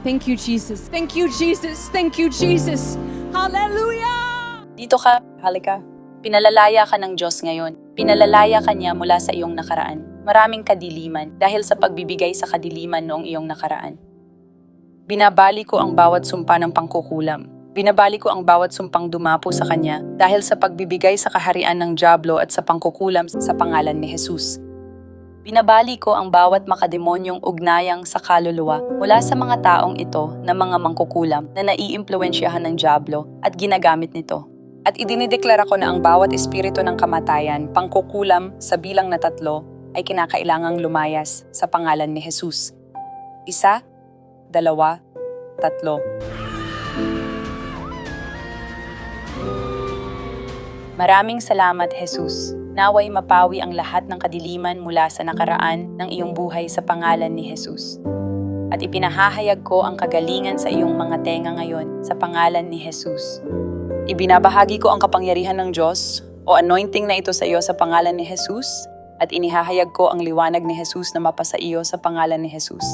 Thank you, Jesus. Thank you, Jesus. Thank you, Jesus. Hallelujah! Dito ka, halika. Pinalalaya ka ng Diyos ngayon. Pinalalaya ka niya mula sa iyong nakaraan. Maraming kadiliman dahil sa pagbibigay sa kadiliman noong iyong nakaraan. Binabali ko ang bawat sumpa ng pangkukulam. Binabali ko ang bawat sumpang dumapo sa kanya dahil sa pagbibigay sa kaharian ng Diablo at sa pangkukulam sa pangalan ni Jesus. Binabali ko ang bawat makademonyong ugnayang sa kaluluwa mula sa mga taong ito na mga mangkukulam na naiimpluwensyahan ng Diablo at ginagamit nito. At idinideklara ko na ang bawat espiritu ng kamatayan, pangkukulam sa bilang na tatlo, ay kinakailangang lumayas sa pangalan ni Jesus. Isa, dalawa, tatlo. Maraming salamat, Jesus. Naway mapawi ang lahat ng kadiliman mula sa nakaraan ng iyong buhay sa pangalan ni Jesus. At ipinahahayag ko ang kagalingan sa iyong mga tenga ngayon sa pangalan ni Jesus. Ibinabahagi ko ang kapangyarihan ng Diyos o anointing na ito sa iyo sa pangalan ni Jesus at inihahayag ko ang liwanag ni Jesus na mapasa iyo sa pangalan ni Jesus.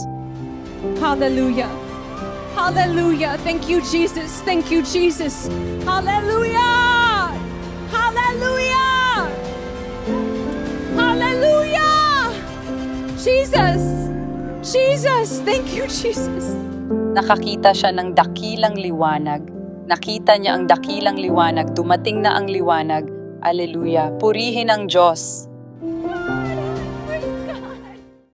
Hallelujah! Hallelujah! Thank you, Jesus. Thank you, Jesus. Hallelujah! Jesus! Jesus! Thank you, Jesus. Nakakita siya ng dakilang liwanag. Nakita niya ang dakilang liwanag. Dumating na ang liwanag. Aleluya. Purihin ang Diyos.